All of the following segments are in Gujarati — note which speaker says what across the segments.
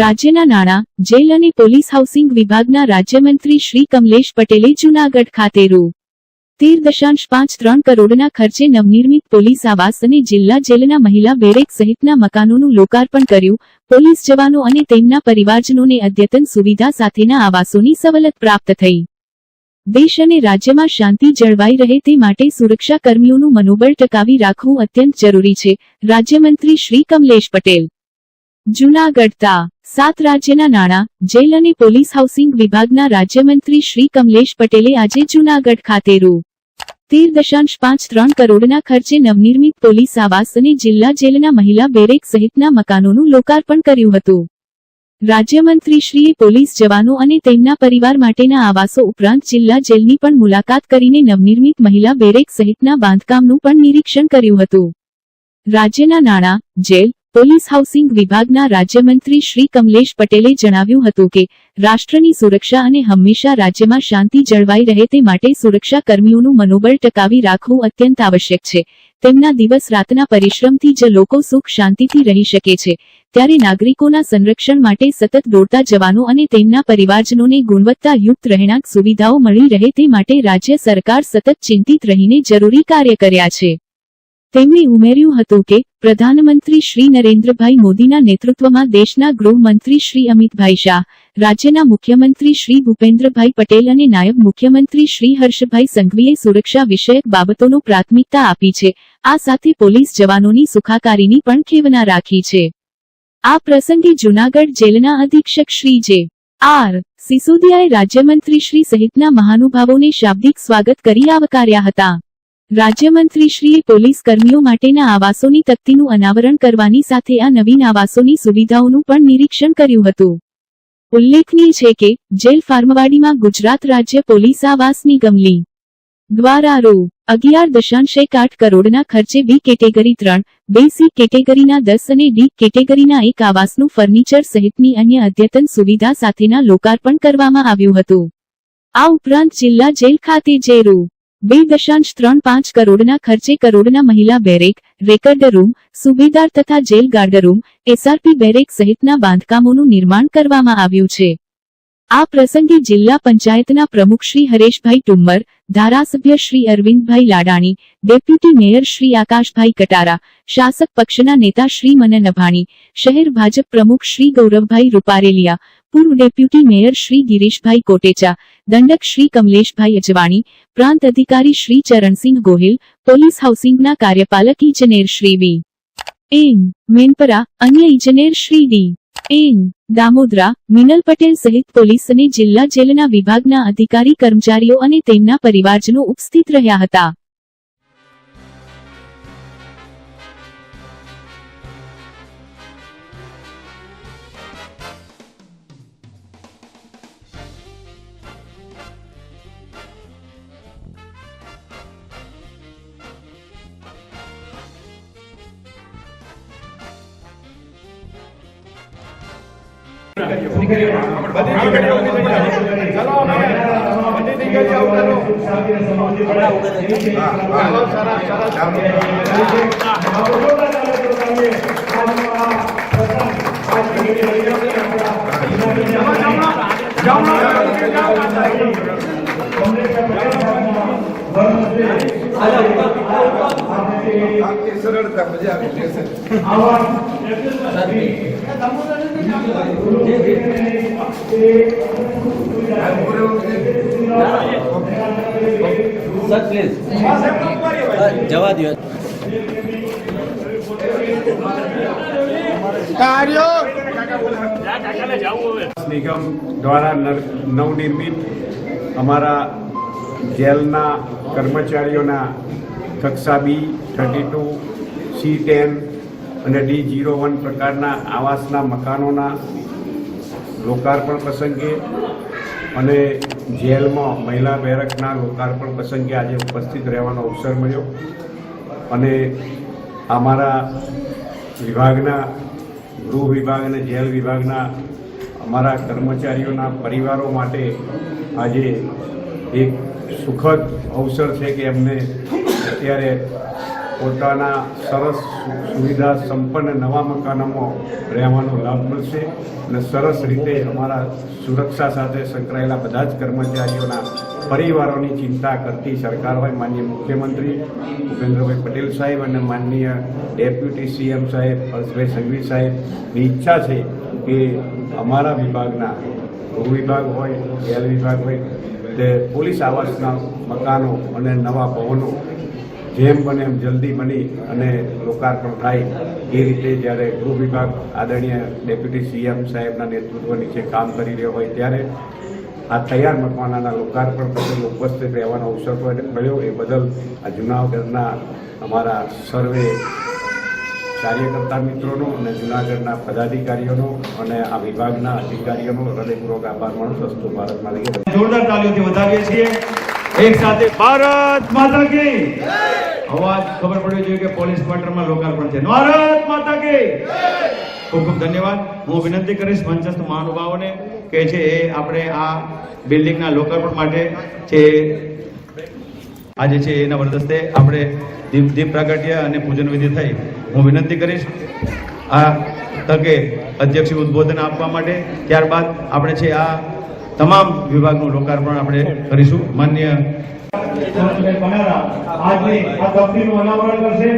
Speaker 1: રાજ્યના નાણાં, જેલ અને પોલીસ હાઉસિંગ વિભાગના રાજ્યમંત્રી શ્રી કમલેશ પટેલે જૂનાગઢ ખાતે રૂ. તેર દશાંશ પાંચ ત્રણ કરોડના ખર્ચે નવનિર્મિત પોલીસ આવાસ અને જિલ્લા જેલના મહિલા બેરેક સહિતના મકાનોનું લોકાર્પણ કર્યું. પોલીસ જવાનો અને તેમના પરિવારજનોને અદ્યતન સુવિધા સાથેના આવાસોની સવલત પ્રાપ્ત થઈ. દેશ અને રાજ્યમાં શાંતિ જળવાઈ રહે તે માટે સુરક્ષા કર્મીઓનું મનોબળ ટકાવી રાખવું અત્યંત જરૂરી છે, રાજ્યમંત્રી શ્રી કમલેશ પટેલ. જૂનાગઢ તા સાત રાજ્યના નાણાં જેલ અને પોલીસ હાઉસિંગ વિભાગના રાજ્યમંત્રી શ્રી કમલેશ પટેલે આજે જૂનાગઢ ખાતે રૂ. તેર દશાંશ પાંચ ત્રણ કરોડના ખર્ચે નવનિર્મિત પોલીસ આવાસ અને જિલ્લા જેલના મહિલા બેરેક સહિતના મકાનોનું લોકાર્પણ કર્યું હતું. રાજ્યમંત્રીશ્રીએ પોલીસ જવાનો અને તેમના પરિવાર માટેના આવાસો ઉપરાંત જિલ્લા જેલની પણ મુલાકાત કરીને નવનિર્મિત મહિલા બેરેક સહિતના બાંધકામનું પણ નિરીક્ષણ કર્યું હતું. રાજ્યના નાણાં, જેલ પોલીસ હાઉસિંગ વિભાગના રાજ્યમંત્રી શ્રી કમલેશ પટેલે જણાવ્યું હતું કે, રાષ્ટ્રની સુરક્ષા અને હંમેશા રાજ્યમાં શાંતિ જળવાઈ રહે તે માટે સુરક્ષા કર્મીઓનું મનોબળ ટકાવી રાખવું અત્યંત આવશ્યક છે. તેમના દિવસ રાતના પરિશ્રમથી જ લોકો સુખ શાંતિથી રહી શકે છે. ત્યારે નાગરિકોના સંરક્ષણ માટે સતત દોડતા જવાનો અને તેમના પરિવારજનોને ગુણવત્તાયુક્ત રહેણાંક સુવિધાઓ મળી રહે તે માટે રાજ્ય સરકાર સતત ચિંતિત રહીને જરૂરી કાર્ય કર્યા છે. તેમણે ઉમેર્યું હતું કે, પ્રધાનમંત્રી શ્રી નરેન્દ્રભાઈ મોદીના નેતૃત્વમાં દેશના ગૃહમંત્રી શ્રી અમિતભાઈ શાહ, રાજ્યના મુખ્યમંત્રી શ્રી ભૂપેન્દ્રભાઈ પટેલ અને નાયબ મુખ્યમંત્રી શ્રી હર્ષભાઈ સંઘવીએ સુરક્ષા વિષયક બાબતોનો પ્રાથમિકતા આપી છે, આ સાથે પોલીસ જવાનોની સુખાકારીની પણ ખેવના રાખી છે. આ પ્રસંગે જૂનાગઢ જેલના અધિક્ષક શ્રી જે. આર. સિસોદિયાએ રાજ્યમંત્રી શ્રી સહિતના મહાનુભાવોને શાબ્દિક સ્વાગત કરી આવકાર્યા હતા. રાજ્યમંત્રીશ્રીએ પોલીસ કર્મીઓ માટેના આવાસોની તકતીનું અનાવરણ કરવાની સાથે આ નવીન આવાસોની સુવિધાઓનું પણ નિરીક્ષણ કર્યું હતું. ઉલ્લેખનીય છે કે, જેલ ફાર્મવાડીમાં ગુજરાત રાજ્ય પોલીસ આવાસની ગમલી દ્વારા રૂ. અગિયાર દશાંશ એક આઠ કરોડના ખર્ચે બી કેટેગરી ત્રણ, બે સી કેટેગરીના દસ અને ડી કેટેગરીના એક આવાસનું ફર્નિચર સહિતની અન્ય અદ્યતન સુવિધા સાથેના લોકાર્પણ કરવામાં આવ્યું હતું. આ ઉપરાંત જિલ્લા જેલ ખાતે જે રૂ. બે દશાંશ ત્રણ પાંચ કરોડના ખર્ચે કરોડના મહિલા બેરેક, રેકર્ડ રૂમ સુબેદાર તથા jail guard room, SRP barrack સહિતના બાંધકામોનું નિર્માણ કરવામાં આવ્યું છે. આ પ્રસંગે જિલ્લા પંચાયતના પ્રમુખ શ્રી હરેશભાઈ ટુમ્મર, ધારાસભ્ય શ્રી અરવિંદભાઈ લાડાણી, ડેપ્યુટી મેયર શ્રી આકાશભાઈ કટારા, શાસક પક્ષના નેતા શ્રી મન નભાણી, શહેર ભાજપ પ્રમુખ શ્રી ગૌરવભાઈ રૂપારેલિયા, પૂર્વ ડેપ્યુટી મેયર શ્રી ગિરીશભાઈ કોટેચા, દંડક શ્રી કમલેશભાઈ અજવાણી, પ્રાંત અધિકારી શ્રી ચરણસિંહ ગોહિલ, પોલીસ હાઉસિંગના કાર્યપાલક ઇજનેર શ્રી બી. એન. મેનપરા, અન્ય ઇજનેર શ્રી ડી. એન દામોદરા, મિનલ પટેલ સહિત પોલીસ અને જિલ્લા જેલના વિભાગના અધિકારી કર્મચારીઓ અને તેમના પરિવારજનો ઉપસ્થિત રહ્યા હતા.
Speaker 2: આપની સરળતા મજા આવી જશે
Speaker 3: સર પ્લીઝ જવા દો
Speaker 4: નિગમ દ્વારા નર- નવનિર્મિત અમારા જેલના કર્મચારીઓના કક્ષા B thirty two C ten અને ડી જીરો વન પ્રકારના આવાસના મકાનોના લોકાર્પણ પ્રસંગે અને જેલમાં મહિલા બેરકના લોકાર્પણ પ્રસંગે આજે ઉપસ્થિત રહેવાનો અવસર મળ્યો. અને અમારા વિભાગના ગૃહ વિભાગ અને જેલ વિભાગના અમારા કર્મચારીઓના પરિવારો માટે આજે એક સુખદ અવસર છે કે એમને અત્યારે પોતાના સરસ સુવિધા સંપન્ન નવા મકાનોમાં રહેવાનો લાભ મળશે અને સરસ રીતે અમારા સુરક્ષા સાથે સંકળાયેલા બધા જ કર્મચારીઓના પરિવારોની ચિંતા કરતી સરકાર હોય માનનીય મુખ્યમંત્રી ભૂપેન્દ્રભાઈ પટેલ સાહેબ અને માનનીય ડેપ્યુટી સીએમ સાહેબ હર્ષભાઈ સંઘવી સાહેબની ઈચ્છા છે કે અમારા વિભાગના ગૃહ વિભાગ હોય જેલ વિભાગ હોય, તે પોલીસ આવાસના મકાનો અને નવા ભવનો જેમ બને એમ જલ્દી બની અને લોકાર્પણ થાય. એ રીતે જ્યારે ગૃહ વિભાગ આદરણીય ડેપ્યુટી સીએમ સાહેબના નેતૃત્વ નીચે કામ કરી રહ્યો હોય ત્યારે આ તૈયાર મકવાનાના લોકાર્પણ પ્રસંગે ઉપસ્થિત રહેવાનો અવસર મળ્યો. એ બદલ આ જૂનાગઢના અમારા સર્વે કાર્યકર્તા મિત્રોનો અને જૂનાગઢના પદાધિકારીઓનો અને આ વિભાગના અધિકારીઓનો હૃદયપૂર્વક આભાર માનું છું. અસ્તુ ભારતમાં લઈએ.
Speaker 5: જોરદાર તાલીઓથી વધારીએ છીએ. એક સાથે ભારત માતા કી અવાજ ખબર પડવી જોઈએ કે પોલીસ ક્વાર્ટરમાં લોકાર્પણ છે. ભારત માતા કી ખૂબ ખૂબ ધન્યવાદ. હું વિનંતી કરીશ મંચસ્થ મહાનુભાવોને કે છે એ આપણે આ બિલ્ડિંગના લોકાર્પણ માટે છે આજે છે એના વરદસ્તે આપણે દીપ દીપ પ્રાગટ્ય અને પૂજન વિધિ થઈ. હું વિનંતી કરીશ. આ તકે અધ્યક્ષ ઉદ્બોધન આપવા માટે. ત્યારબાદ આપણે છે આ તમામ વિભાગનું લોકાર્પણ આપણે કરીશું. માન્ય આજની આ તકતીનું અનાવરણ કરશે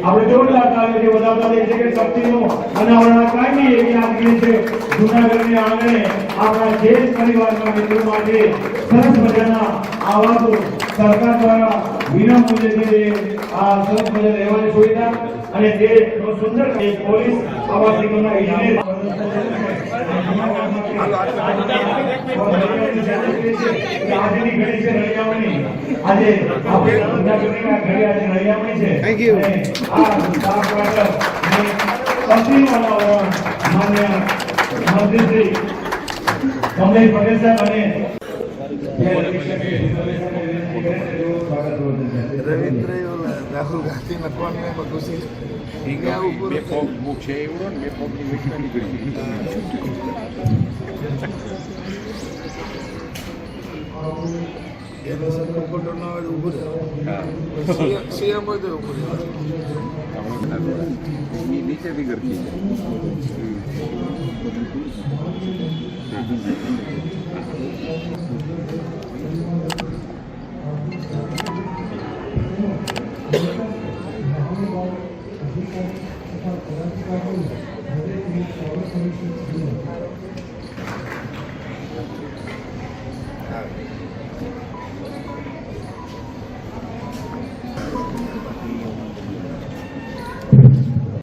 Speaker 5: આપણે જોરદાર તાલીઓથી વધાવતા જઈએ છે કે તકતીનું અનાવરણ કાયમી એવી આપણી છે જૂનાગઢને આંગણે આપણા દેશ પરિવારના મિત્રો માટે સરસ મજાના આવાસો સરકાર દ્વારા વિના મૂલ્યે આ સરસ મજા રહેવાની સુવિધા અને જે સુંદર પોલીસ આવાસ નિગમના ઇજનેર આજની ઘડી છે રળિયામણી. આજે આપણે આ ઘડી આજે રળિયામણી છે. આ માન્ય મંત્રી શ્રી કમલેશ પટેલ સાહેબ અને કરશે.
Speaker 2: રવિન્દ્ર રાહુલ ગાંધી ને બધું છે હિંગા ઉપર એનો હોય ઊભું રહે સીએમ હોય તો ઊભું રહે
Speaker 4: કરતી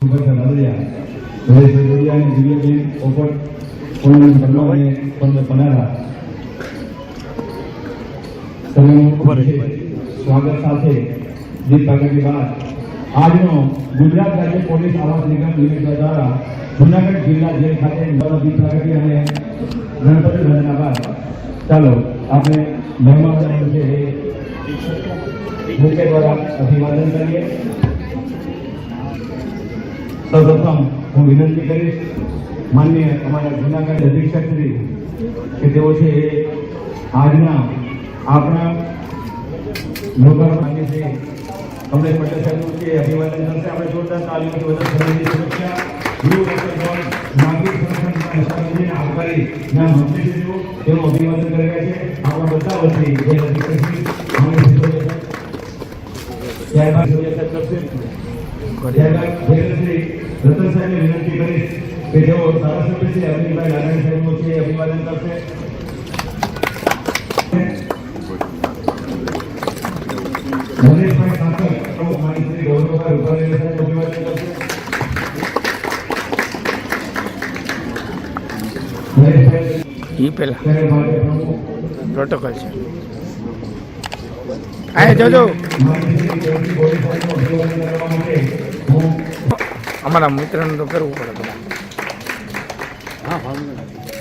Speaker 5: સુગંધ નદરિયા જયેશભાઈ જોડિયા અને દિવ્યાબેન પોપટ શર્મા અને પંદર તેમનું સ્વાગત સાથે દીપ પ્રાગટ્ય બાદ આજનો ગુજરાત રાજ્ય પોલીસ આવાસ નિગમ લિમિટેડ દ્વારા જુનાગઢ જિલ્લા જેલ ખાતે દીપ પ્રાગટ્ય અને ગણપતિ ભજના બાદ. ચાલો આપણે મહેમાનો છે એ દ્વારા અભિવાદન કરીએ. સૌપ્રથમ હું વિનંતી કરીશ, માન્ય અમારા જૂનાગઢ અધિક્ષકશ્રી, કે તેઓ છે એ આજના આપણા લોકાર્પણ માન્ય છે કમલેશ પટેલ સાહેબનું છે અભિવાદન કરશે આપણે જોરદાર તાલીમથી વધારે સમયની સુરક્ષા દળ નાગરિક સંસ્થાને આવકારી ના મંત્રીશ્રીઓ તેઓ અભિવાદન કરી રહ્યા છે, આપણા બધા વતી જે અધિક્ષક ત્યારબાદ રતન સાહેબને વિનંતી કરીશ કે જેઓ ધારાસભ્ય છે અરવિંદભાઈ નારાયણ સાહેબનું છે અભિવાદન કરશે. નરેશભાઈ ઠાકર પ્રમુખ માની શ્રી ગૌરવભાઈ રૂપાણી સાહેબ અભિવાદન કરશે.
Speaker 2: એ પેલા
Speaker 5: શહેર ભાજપ પ્રમુખ.
Speaker 2: પ્રોટોકોલ છે આ જોજો
Speaker 5: માની શ્રી જયશ્રી ગોહિલ સાહેબનું અભિવાદન કરવા માટે હું
Speaker 2: અમારા મિત્રને તો કરવું પડે બધા.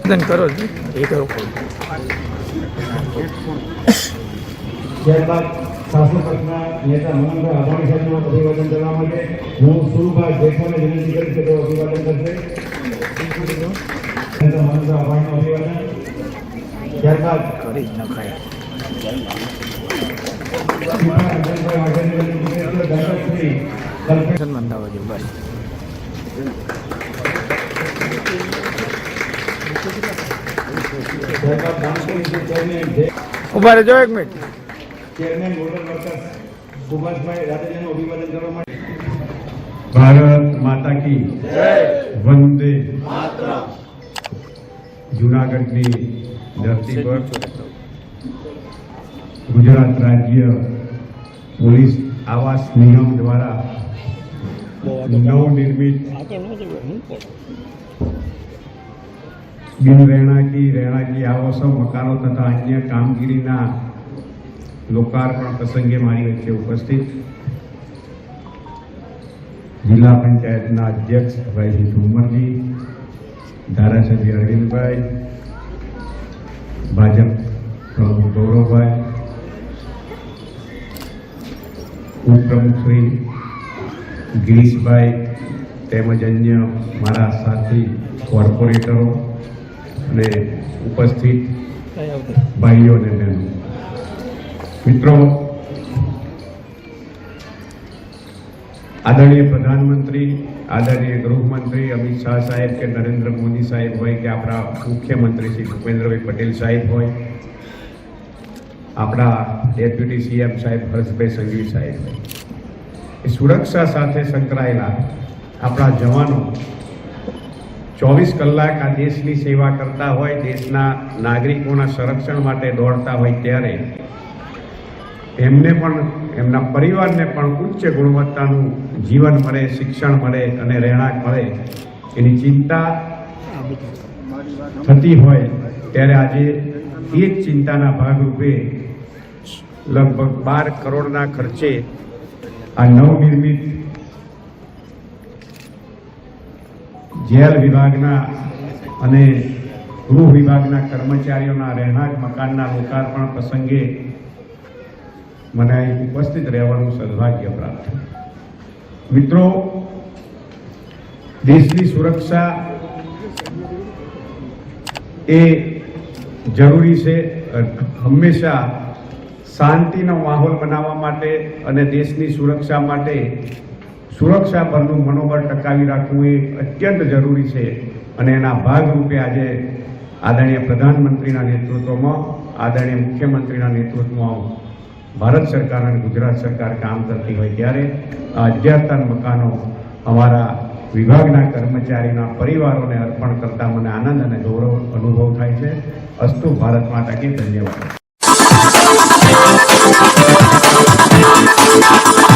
Speaker 2: વંદન કરો જ. એ કરવું પડે.
Speaker 5: ત્યારબાદ નેતા મનનભાઈ આભાણી સાહેબનું અભિવાદન કરવા માટે હું સુરભાઈ જેઠાને વિનંતી કરીશ કે તેઓ અભિવાદન કરશે નેતા મનનભાઈ આભાણીનું અભિવાદન ત્યારબાદ
Speaker 2: કરી નખાય.
Speaker 5: જોઈએ બસ
Speaker 4: જે
Speaker 5: ઊભા રહેજો એક minute.
Speaker 4: Chairman motor workers Subhashbhai રાજાજાનું અભિવાદન કરવા માટે ભારત માતા કી વંદે જુનાગઢની ધરતી પર ગુજરાત રાજ્ય પોલીસ આવાસ નિગમ દ્વારા નવનિર્મિત બિન રહેણાંકી રહેણાંકી આવાસો, મકાનો તથા અન્ય કામગીરીના લોકાર્પણ પ્રસંગે મારી વચ્ચે ઉપસ્થિત જિલ્લા પંચાયતના અધ્યક્ષ ભાઈ ઠુમરજી ધારાસભ્ય અરવિંદભાઈ, ભાજપ પ્રમુખ ગૌરવભાઈ ઉપપ્રમુખ શ્રી ગિરીશભાઈ તેમજ અન્ય મારા સાથી, કોર્પોરેટરો અને ઉપસ્થિત ભાઈઓ અને બહેનો. મિત્રો, આદરણીય પ્રધાનમંત્રી, આદરણીય ગૃહમંત્રી અમિત શાહ સાહેબ કે નરેન્દ્ર મોદી સાહેબ હોય કે આપણા મુખ્યમંત્રી શ્રી ભૂપેન્દ્રભાઈ પટેલ સાહેબ હોય આપણા ડેપ્યુટી સીએમ સાહેબ હર્ષભાઈ સંઘવી સાહેબ. એ સુરક્ષા સાથે સંકળાયેલા આપણા જવાનો ચોવીસ કલાક આ દેશની સેવા કરતા હોય, દેશના નાગરિકોના સંરક્ષણ માટે દોડતા હોય ત્યારે એમને પણ, એમના પરિવારને પણ ઉચ્ચ ગુણવત્તાનું જીવન મળે, શિક્ષણ મળે અને રહેણાંક મળે એની ચિંતા થતી હોય ત્યારે આજે એ જ ચિંતાના ભાગરૂપે લગભગ બાર કરોડના ખર્ચે આ નવનિર્મિત જેલ વિભાગના અને ગૃહ વિભાગના કર્મચારીઓના રહેણાંક, મકાનના લોકાર્પણ પ્રસંગે મને અહીં ઉપસ્થિત રહેવાનું સદભાગ્ય પ્રાપ્ત. મિત્રો, દેશની સુરક્ષા એ જરૂરી છે હંમેશા શાંતિનો માહોલ બનાવવા માટે અને દેશની સુરક્ષા માટે સુરક્ષા પરનું મનોબળ ટકાવી રાખવું એ અત્યંત જરૂરી છે. અને એના ભાગરૂપે આજે આદરણીય પ્રધાનમંત્રીના નેતૃત્વમાં, આદરણીય મુખ્યમંત્રીના નેતૃત્વમાં ભારત સરકાર અને ગુજરાત સરકાર કામ કરતી હોય ત્યારે આ અધ્યાત્મ મકાનો અમારા વિભાગના કર્મચારીના પરિવારોને અર્પણ કરતા મને આનંદ અને ગૌરવ અનુભવ થાય છે. અસ્તુ ભારત કી, ધન્યવાદ. Thank you.